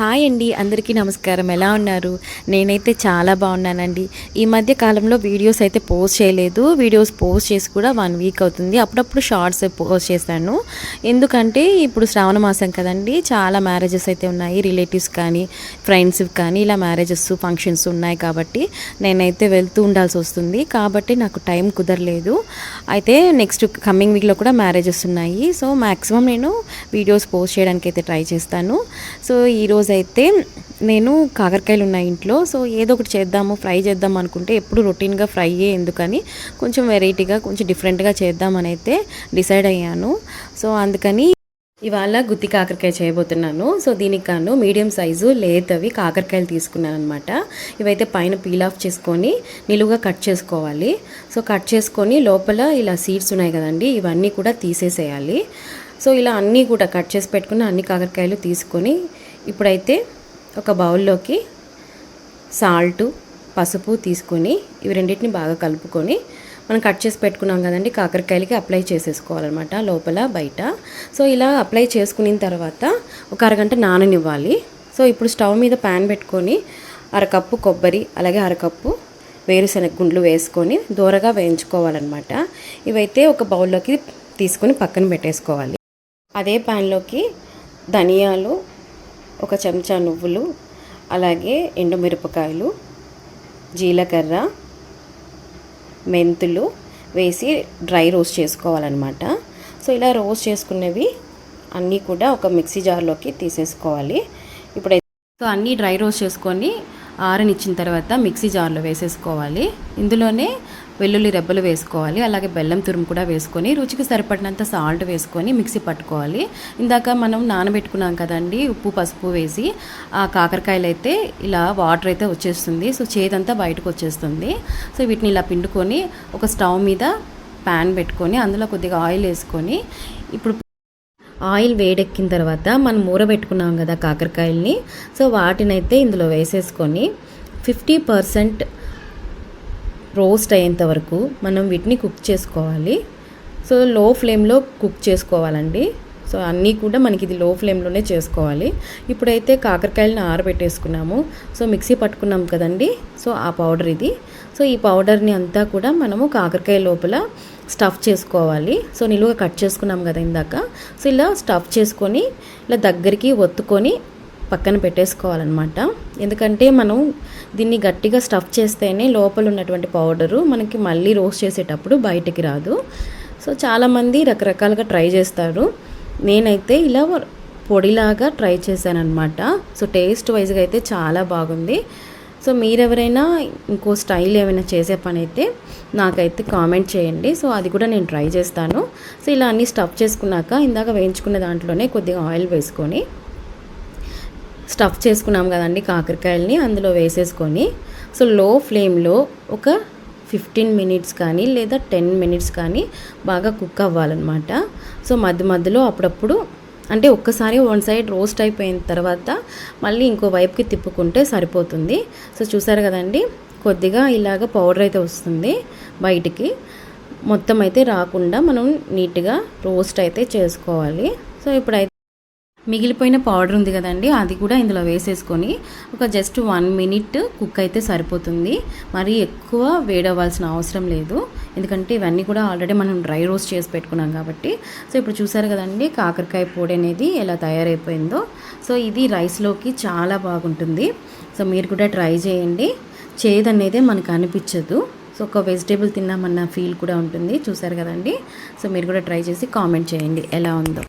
Hi అండి అందరికీ నమస్కారం. ఎలా ఉన్నారు? నేనైతే చాలా బాగున్నానండి. ఈ మధ్య కాలంలో వీడియోస్ అయితే పోస్ట్ చేయలేదు. వీడియోస్ పోస్ట్ చేసి కూడా వన్ వీక్ అవుతుంది. అప్పుడప్పుడు షార్ట్స్ పోస్ట్ చేశాను. ఎందుకంటే ఇప్పుడు శ్రావణ మాసం కదండి. చాలా మ్యారేజెస్ అయితే ఉన్నాయి. రిలేటివ్స్ కానీ ఫ్రెండ్స్ కానీ ఇలా మ్యారేజెస్ ఫంక్షన్స్ ఉన్నాయి కాబట్టి నేనైతే వెళ్తూ ఉండాల్సి వస్తుంది. కాబట్టి నాకు టైం కుదరలేదు. అయితే నెక్స్ట్ కమింగ్ వీక్లో కూడా మ్యారేజెస్ ఉన్నాయి. సో మ్యాక్సిమం నేను వీడియోస్ పోస్ట్ చేయడానికి అయితే ట్రై చేస్తాను. సో ఈరోజు అయితే నేను కాకరకాయలు ఉన్నాయి ఇంట్లో. సో ఏదో ఒకటి చేద్దాము ఫ్రై చేద్దాం అనుకుంటే ఎప్పుడు రొటీన్గా ఫ్రైయే ఎందుకని కొంచెం వెరైటీగా కొంచెం డిఫరెంట్గా చేద్దామని అయితే డిసైడ్ అయ్యాను. సో అందుకని ఇవాళ గుత్తి కాకరకాయ చేయబోతున్నాను. సో దీనికి కాను మీడియం సైజు లేతవి కాకరకాయలు తీసుకున్నాను అనమాట ఇవైతే పైన పీల్ ఆఫ్ చేసుకొని నిలువుగా కట్ చేసుకోవాలి. సో కట్ చేసుకొని లోపల ఇలా సీడ్స్ ఉన్నాయి కదండి ఇవన్నీ కూడా తీసేసేయాలి. సో ఇలా అన్నీ కూడా కట్ చేసి పెట్టుకున్న అన్ని కాకరకాయలు తీసుకొని ఇప్పుడైతే ఒక బౌల్లోకి సాల్టు పసుపు తీసుకొని ఇవి రెండింటిని బాగా కలుపుకొని మనం కట్ చేసి పెట్టుకున్నాం కదండి కాకరకాయలకి అప్లై చేసేసుకోవాలన్నమాట లోపల బయట. సో ఇలా అప్లై చేసుకున్న తర్వాత ఒక అరగంట నాననివ్వాలి. సో ఇప్పుడు స్టవ్ మీద ప్యాన్ పెట్టుకొని అరకప్పు కొబ్బరి అలాగే అరకప్పు వేరుశనగ గుండ్లు వేసుకొని దూరగా వేయించుకోవాలన్నమాట. ఇవైతే ఒక బౌల్లోకి తీసుకొని పక్కన పెట్టేసుకోవాలి. అదే ప్యాన్లోకి ధనియాలు ఒక చెంచా నువ్వులు అలాగే ఎండుమిరపకాయలు జీలకర్ర మెంతులు వేసి డ్రై రోస్ట్ చేసుకోవాలన్నమాట. సో ఇలా రోస్ట్ చేసుకునేవి అన్నీ కూడా ఒక మిక్సీ జార్లోకి తీసేసుకోవాలి. ఇప్పుడైతే సో అన్నీ డ్రై రోస్ట్ చేసుకొని ఆరనిచ్చిన తర్వాత మిక్సీ జార్లో వేసేసుకోవాలి. ఇందులోనే వెల్లుల్లి రెబ్బలు వేసుకోవాలి. అలాగే బెల్లం తురుము కూడా వేసుకొని రుచికి సరిపడినంత సాల్ట్ వేసుకొని మిక్సీ పట్టుకోవాలి. ఇందాక మనం నానబెట్టుకున్నాం కదండి ఉప్పు పసుపు వేసి ఆ కాకరకాయలు అయితే ఇలా వాటర్ అయితే వచ్చేస్తుంది. సో చేదంతా బయటకు వచ్చేస్తుంది. సో వీటిని ఇలా పిండుకొని ఒక స్టవ్ మీద ప్యాన్ పెట్టుకొని అందులో కొద్దిగా ఆయిల్ వేసుకొని ఇప్పుడు ఆయిల్ వేడెక్కిన తర్వాత మనం ఊరబెట్టుకున్నాం కదా కాకరకాయల్ని. సో వాటినైతే ఇందులో వేసేసుకొని ఫిఫ్టీ పర్సెంట్ రోస్ట్ అయ్యేంత వరకు మనం వీటిని కుక్ చేసుకోవాలి. సో లో ఫ్లేమ్లో కుక్ చేసుకోవాలండి. సో అన్నీ కూడా మనకి ఇది లో ఫ్లేమ్లోనే చేసుకోవాలి. ఇప్పుడైతే కాకరకాయలను ఆరబెట్టేసుకున్నాము. సో మిక్సీ పట్టుకున్నాం కదండి. సో ఆ పౌడర్ ఇది. సో ఈ పౌడర్ని అంతా కూడా మనము కాకరకాయ లోపల స్టఫ్ చేసుకోవాలి. సో నిలువ కట్ చేసుకున్నాం కదా ఇందాక. సో ఇలా స్టఫ్ చేసుకొని ఇలా దగ్గరికి ఒత్తుకొని పక్కన పెట్టేసుకోవాలన్నమాట. ఎందుకంటే మనం దీన్ని గట్టిగా స్టఫ్ చేస్తేనే లోపల ఉన్నటువంటి పౌడరు మనకి మళ్ళీ రోస్ట్ చేసేటప్పుడు బయటికి రాదు. సో చాలామంది రకరకాలుగా ట్రై చేస్తారు. నేనైతే ఇలా పొడిలాగా ట్రై చేశాను అనమాట సో టేస్ట్ వైజ్గా అయితే చాలా బాగుంది. సో మీరెవరైనా ఇంకో స్టైల్ ఏమైనా చేసే పని అయితే నాకైతే కామెంట్ చేయండి. సో అది కూడా నేను ట్రై చేస్తాను. సో ఇలా అన్నీ స్టఫ్ చేసుకున్నాక ఇందాక వేయించుకున్న దాంట్లోనే కొద్దిగా ఆయిల్ వేసుకొని స్టఫ్ చేసుకున్నాం కదండి కాకరకాయలని అందులో వేసేసుకొని. సో లో ఫ్లేమ్లో ఒక ఫిఫ్టీన్ మినిట్స్ కానీ లేదా టెన్ మినిట్స్ కానీ బాగా కుక్ అవ్వాలన్నమాట. సో మధ్య మధ్యలో అప్పుడప్పుడు అంటే ఒక్కసారి వన్ సైడ్ రోస్ట్ అయిపోయిన తర్వాత మళ్ళీ ఇంకో వైపుకి తిప్పుకుంటే సరిపోతుంది. సో చూసారు కదండి కొద్దిగా ఇలాగ పౌడర్ అయితే వస్తుంది బయటికి. మొత్తం అయితే రాకుండా మనం నీట్గా రోస్ట్ అయితే చేసుకోవాలి. సో ఇప్పుడైతే మిగిలిపోయిన పౌడర్ ఉంది కదండి అది కూడా ఇందులో వేసేసుకొని ఒక జస్ట్ వన్ మినిట్ కుక్ అయితే సరిపోతుంది. మరి ఎక్కువ వేడవ్వాల్సిన అవసరం లేదు. ఎందుకంటే ఇవన్నీ కూడా ఆల్రెడీ మనం డ్రై రోస్ట్ చేసి పెట్టుకున్నాం కాబట్టి. సో ఇప్పుడు చూసారు కదండి కాకరకాయ పొడి అనేది ఎలా తయారైపోయిందో. సో ఇది రైస్లోకి చాలా బాగుంటుంది. సో మీరు కూడా ట్రై చేయండి. చేదనేదే మనకు అనిపించదు. సో ఒక వెజిటేబుల్ తిన్నామన్న ఫీల్ కూడా ఉంటుంది. చూసారు కదండి? సో మీరు కూడా ట్రై చేసి కామెంట్ చేయండి. ఎలా ఉందో.